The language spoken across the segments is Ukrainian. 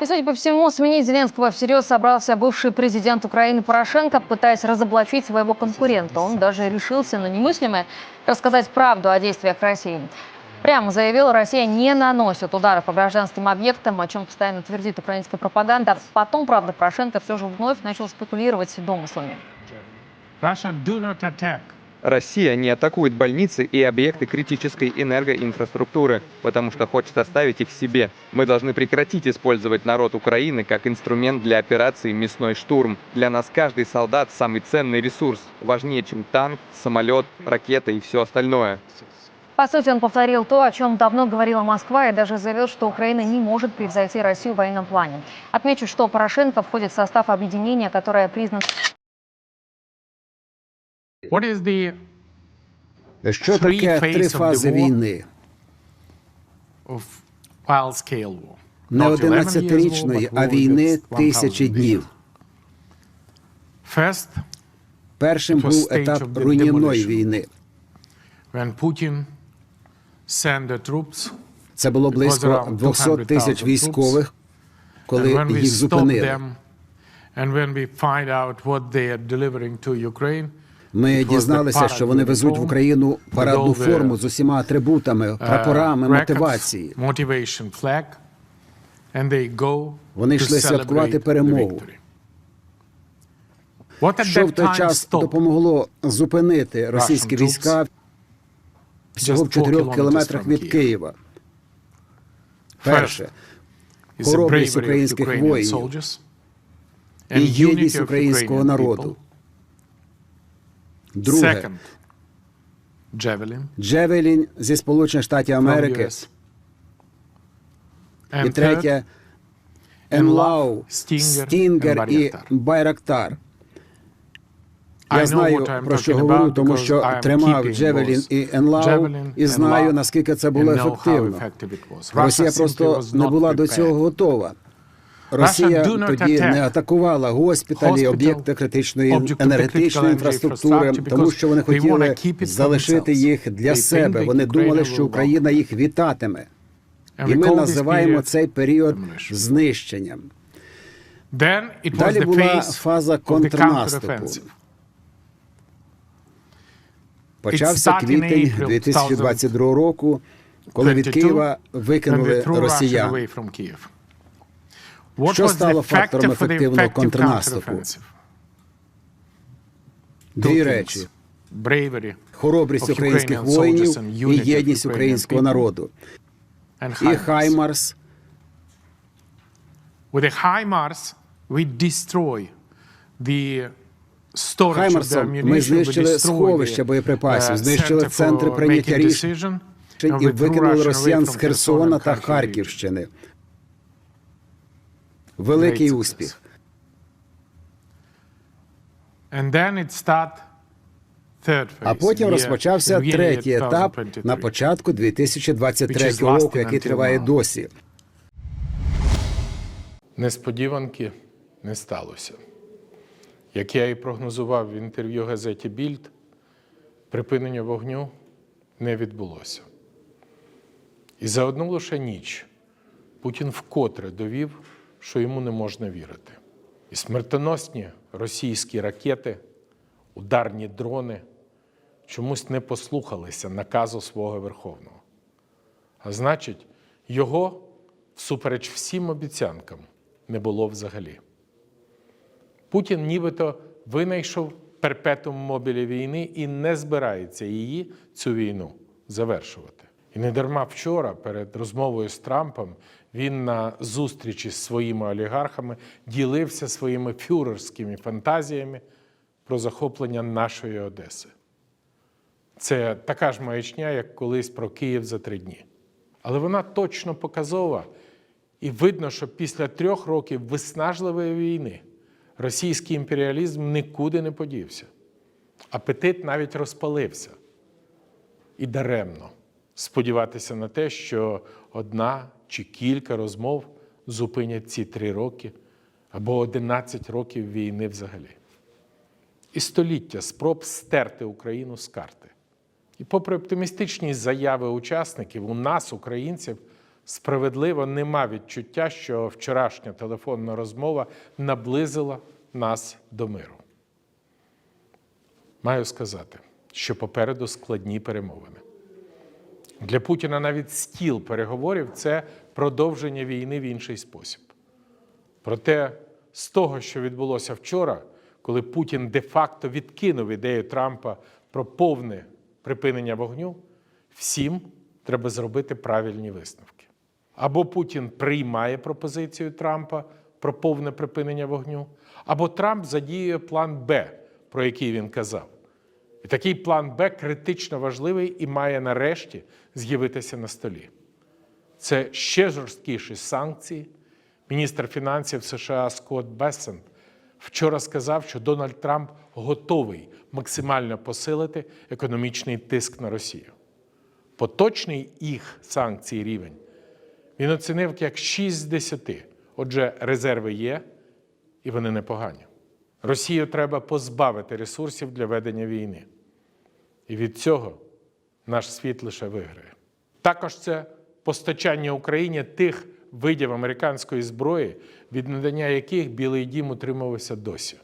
И, судя по всему, сменить Зеленского всерьез собрался бывший президент Украины Порошенко, пытаясь разоблачить своего конкурента. Он даже решился на немыслимое рассказать правду о действиях России. Прямо заявил, Россия не наносит ударов по гражданским объектам, о чем постоянно твердит украинская пропаганда. Потом, правда, Порошенко все же вновь начал спекулировать домыслами. Russia do not attack Россия не атакует больницы и объекты критической энергоинфраструктуры, потому что хочет оставить их себе. Мы должны прекратить использовать народ Украины как инструмент для операции «Мясной штурм». Для нас каждый солдат – самый ценный ресурс, важнее, чем танк, самолет, ракета и все остальное. По сути, он повторил то, о чем давно говорила Москва, и даже заявил, что Украина не может превзойти Россию в военном плане. Отмечу, что Порошенко входит в состав объединения, которое признано Що таке три phases of the фази війни? scale war? Не 11 years war, 11-річної, а війни тисячі днів. Першим був етап of the руйнівної війни. when Putin sent the troops, Це було близько 200 тисяч військових, коли їх зупинили. Ми дізналися, що вони везуть в Україну парадну форму з усіма атрибутами, uh, прапорами, мотивації. Вони йшли святкувати перемогу. Що в той час допомогло зупинити російські війська всього в four 4 kilometers кілометрах від. Києва? Перше, хоробрість українських воїнів і єдність українського народу. Друге, Javelin. Джевелін зі Сполучених Штатів Америки. І третє, Stinger Стінгер і Байрактар. Я знаю, про що говорю, тому що тримав Джевелін і Енлау, і знаю, наскільки це було ефективно. Росія просто не була до цього готова. Росія тоді не атакувала госпіталі, об'єкти критичної енергетичної інфраструктури, тому що вони хотіли залишити їх для себе. Вони думали, що Україна їх вітатиме. І ми називаємо цей період знищенням. Далі була фаза контрнаступу. Почався квітень April 2022 року, коли від Києва викинули росіян. Що стало фактором ефективного контрнаступу? Дві речі: хоробрість українських воїнів і єдність українського народу. І. Хаймарс Хаймарсом ми знищили сховища боєприпасів, uh, знищили центри прийняття рішень і викинули росіян з Херсона та. Харківщини. Великий успіх. А потім розпочався третій етап на початку 2023 Which is lasting року, який триває досі. Несподіванки не сталося. Як я і прогнозував в інтерв'ю газеті Більд, припинення вогню не відбулося. І за одну лише ніч Путін вкотре довів, що йому не можна вірити. І смертоносні російські ракети, ударні дрони чомусь не послухалися наказу свого Верховного. А значить, його, всупереч всім обіцянкам, не було взагалі. Путін нібито винайшов перпетум мобілі війни і не збирається її, цю війну, завершувати. І не дарма вчора, перед розмовою з Трампом, він на зустрічі з своїми олігархами ділився своїми фюрерськими фантазіями про захоплення нашої Одеси. Це така ж маячня, як колись про Київ за три дні. Але вона точно показова, і видно, що після трьох років виснажливої війни російський імперіалізм нікуди не подівся. Апетит навіть розпалився. І даремно сподіватися на те, що одна чи кілька розмов зупинять ці три роки або 11 років війни взагалі. І століття спроб стерти Україну з карти. І попри оптимістичні заяви учасників, у нас, українців, справедливо нема відчуття, що вчорашня телефонна розмова наблизила нас до миру. Маю сказати, що попереду складні перемовини. Для Путіна навіть стіл переговорів це продовження війни в інший спосіб. Проте з того, що відбулося вчора, коли Путін де-факто відкинув ідею Трампа про повне припинення вогню, всім треба зробити правильні висновки. Або Путін приймає пропозицію Трампа про повне припинення вогню, або Трамп задіює план Б, про який він казав. І такий план Б критично важливий і має нарешті з'явитися на столі. Це ще жорсткіші санкції. Міністр фінансів США Скотт Бессент вчора сказав, що Дональд Трамп готовий максимально посилити економічний тиск на Росію. Поточний їх санкцій рівень він оцінив як 6 з 10. Отже, резерви є, і вони непогані. Росію треба позбавити ресурсів для ведення війни. І від цього наш світ лише виграє. Також це постачання Україні тих видів американської зброї, від надання яких Білий Дім утримувався досі.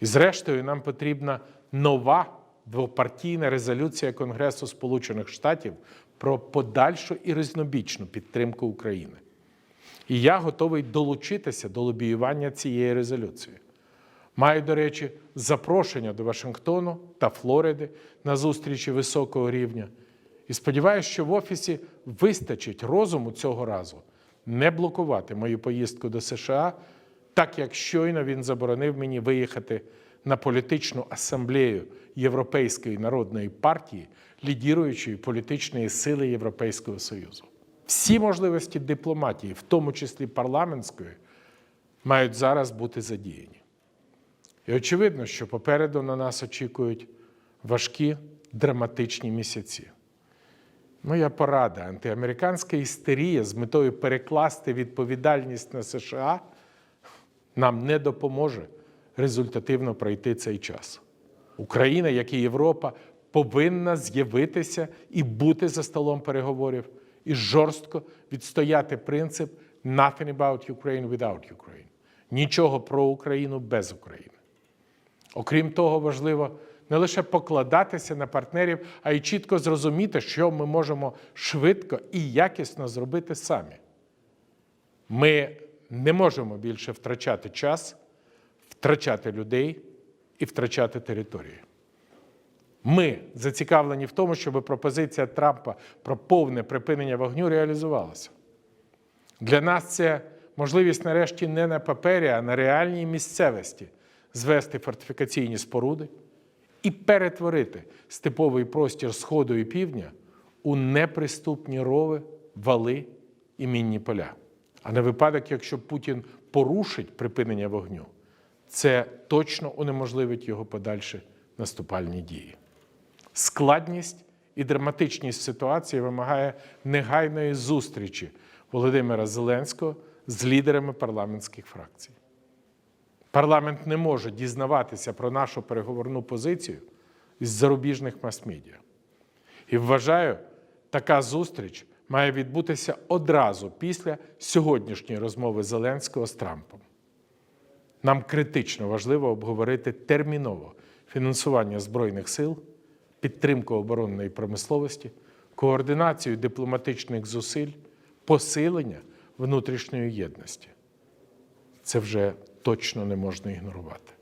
І зрештою, нам потрібна нова двопартійна резолюція Конгресу Сполучених Штатів про подальшу і різнобічну підтримку України. І я готовий долучитися до лобіювання цієї резолюції. Маю, до речі, запрошення до Вашингтону та Флориди на зустрічі високого рівня. І сподіваюся, що в Офісі вистачить розуму цього разу не блокувати мою поїздку до США, так як щойно він заборонив мені виїхати на політичну асамблею Європейської народної партії, лідіруючої політичної сили Європейського Союзу. Всі можливості дипломатії, в тому числі парламентської, мають зараз бути задіяні. І очевидно, що попереду на нас очікують важкі драматичні місяці. Моя порада, антиамериканська істерія з метою перекласти відповідальність на США нам не допоможе результативно пройти цей час. Україна, як і Європа, повинна з'явитися і бути за столом переговорів, і жорстко відстояти принцип «nothing about Ukraine without Ukraine» – нічого про Україну без України. Окрім того, важливо не лише покладатися на партнерів, а й чітко зрозуміти, що ми можемо швидко і якісно зробити самі. Ми не можемо більше втрачати час, втрачати людей і втрачати території. Ми зацікавлені в тому, щоб пропозиція Трампа про повне припинення вогню реалізувалася. Для нас це можливість нарешті не на папері, а на реальній місцевості звести фортифікаційні споруди і перетворити степовий простір Сходу і Півдня у неприступні рови, вали і мінні поля. А на випадок, якщо Путін порушить припинення вогню, це точно унеможливить його подальші наступальні дії. Складність і драматичність ситуації вимагає негайної зустрічі Володимира Зеленського з лідерами парламентських фракцій. Парламент не може дізнаватися про нашу переговорну позицію із зарубіжних мас-медіа. І вважаю, така зустріч має відбутися одразу після сьогоднішньої розмови Зеленського з Трампом. Нам критично важливо обговорити терміново фінансування Збройних сил, підтримку оборонної промисловості, координацію дипломатичних зусиль, посилення внутрішньої єдності. Це вже точно не можна ігнорувати.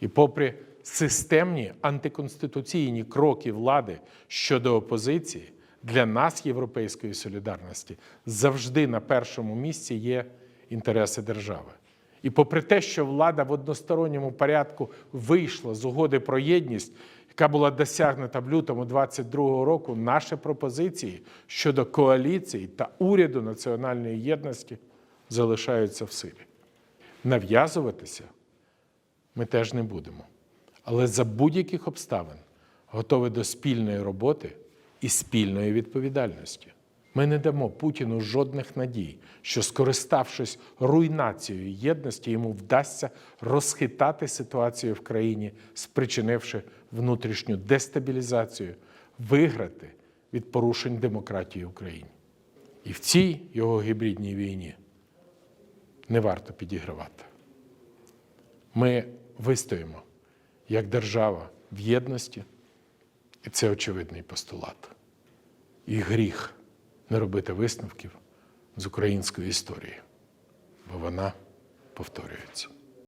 І попри системні антиконституційні кроки влади щодо опозиції, для нас, Європейської солідарності, завжди на першому місці є інтереси держави. І попри те, що влада в односторонньому порядку вийшла з угоди про єдність, яка була досягнута в лютому 2022 року, наші пропозиції щодо коаліції та уряду національної єдності залишаються в силі. Нав'язуватися ми теж не будемо. Але за будь-яких обставин готові до спільної роботи і спільної відповідальності. Ми не дамо Путіну жодних надій, що, скориставшись руйнацією єдності, йому вдасться розхитати ситуацію в країні, спричинивши внутрішню дестабілізацію, виграти від порушень демократії в Україні. І в цій його гібридній війні не варто підігравати. Ми вистоїмо як держава в єдності, і це очевидний постулат. І гріх не робити висновків з української історії, бо вона повторюється.